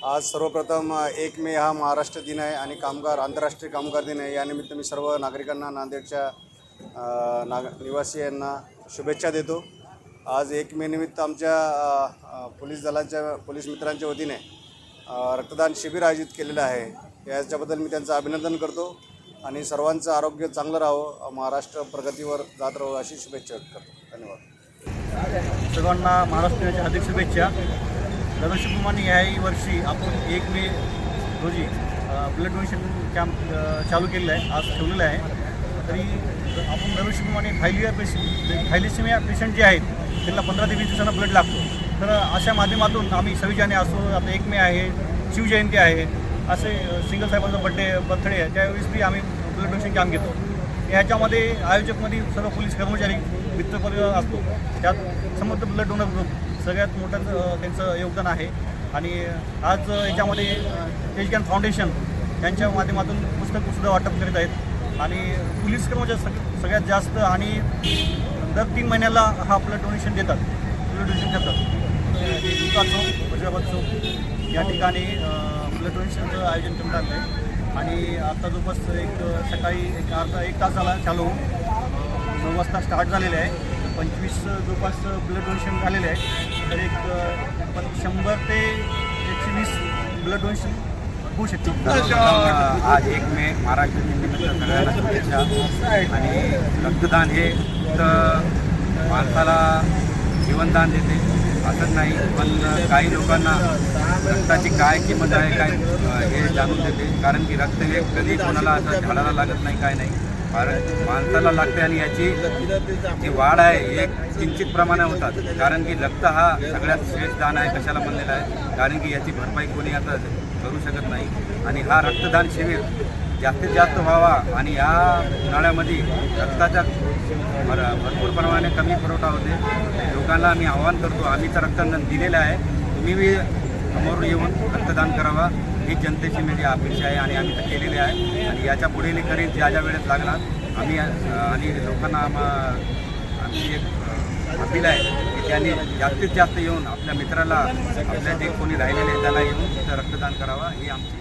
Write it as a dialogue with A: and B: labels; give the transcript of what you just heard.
A: आज सर्वप्रथम एक मे हा महाराष्ट्र दिन आहे आणि कामगार आंतरराष्ट्रीय कामगार दिन आहे. यानिमित्त मी सर्व नागरिकांना नांदेडच्या नाग निवासी यांना शुभेच्छा देतो. आज एक मे निमित्त आमच्या पोलीस दलांच्या पोलीस मित्रांच्या वतीने रक्तदान शिबिर आयोजित केलेलं आहे. याच्याबद्दल मी त्यांचं अभिनंदन करतो आणि सर्वांचं आरोग्य चांगलं राहावं महाराष्ट्र प्रगतीवर जात राहावं अशी शुभेच्छा व्यक्त करतो. धन्यवाद.
B: सर्वांना महाराष्ट्र दिनाच्या हार्दिक शुभेच्छा. दरवर्षीप्रमाणे याही वर्षी आपण एक मे रोजी ब्लड डोनेशन कॅम्प चालू केलेलं आहे आज ठेवलेलं आहे. तरी आपण दरवर्षीप्रमाणे फायलिया पेशंट फायलिसिमिया पेशंट जे आहेत त्यांना पंधरा ते वीस दिवसांना ब्लड लागतो. तर अशा माध्यमातून आम्ही सव्वीस जाने असो आता एक मे आहे शिवजयंती आहे असे सिंगल साहेबांचा बड्डे बर्थडे आहे त्यावेळेस बी आम्ही ब्लड डोनेशन कॅम्प घेतो. याच्यामध्ये आयोजकमध्ये सर्व पोलीस कर्मचारी मित्रपरिवार असतो. त्यात समर्थ ब्लड डोनर ग्रुप सगळ्यात मोठं त्यांचं योगदान आहे. आणि आज याच्यामध्ये तेजग्यान फाउंडेशन यांच्या माध्यमातून पुस्तकसुद्धा वाटप करीत आहेत. आणि पोलीस कर्मचारी सग सगळ्यात जास्त आणि दर तीन महिन्याला हा आपलं डोनेशन देतात. ब्लड डोनेशन करतात हे दुका चौक वज्राबाद चौक या ठिकाणी ब्लड डोनेशनचं आयोजन करण्यात आलं आहे आणि आता जवळपास एक सकाळी एक अर्धा एक तासाला चालू नऊ वाजता स्टार्ट झालेले आहे. पंचवीस जवळपास ब्लड डोनेशन झालेले आहे तर एक पण शंभर ते एकशे वीस ब्लड डोनेशन होऊ शकते
C: आज एक मे महाराष्ट्र सगळ्यांना शुभेच्छा. आणि रक्तदान हे फक्त माणसाला जीवनदान देते असंच नाही पण काही लोकांना रक्ताची काय किंमत आहे काय हे जाणून देते. कारण की रक्त हे कधी कोणाला असं झाडाला लागत नाही काय नाही. कारण माणसाला लागते आणि याची जी वाढ आहे एक किंचित प्रमाणात होतात. कारण की रक्त हा सगळ्यात श्रेष्ठ दान आहे कशाला म्हणलेला आहे? कारण की याची भरपाई कोणी आता करू शकत नाही. आणि हा रक्तदान शिबिर जास्तीत जास्त व्हावा आणि या उन्हाळ्यामध्ये रक्ताच्या भर भरपूर प्रमाणे कमी पुरवठा होते. लोकांना मी आवाहन करतो आम्ही तर रक्तदान दिलेलं आहे. तुम्ही बी समोर येऊन रक्तदान करावा ही जनतेची माझी अपेक्षा आहे आणि आम्ही तर केलेली आहे. आणि याच्यापुढे करेल ज्या ज्या वेळेस लागणार आम्ही आणि लोकांना आम्हा आमची एक अपील आहे की त्यांनी जास्तीत जास्त येऊन आपल्या मित्राला आपल्या जे कोणी राहिलेले त्याला येऊन तिथं रक्तदान करावा ही आमची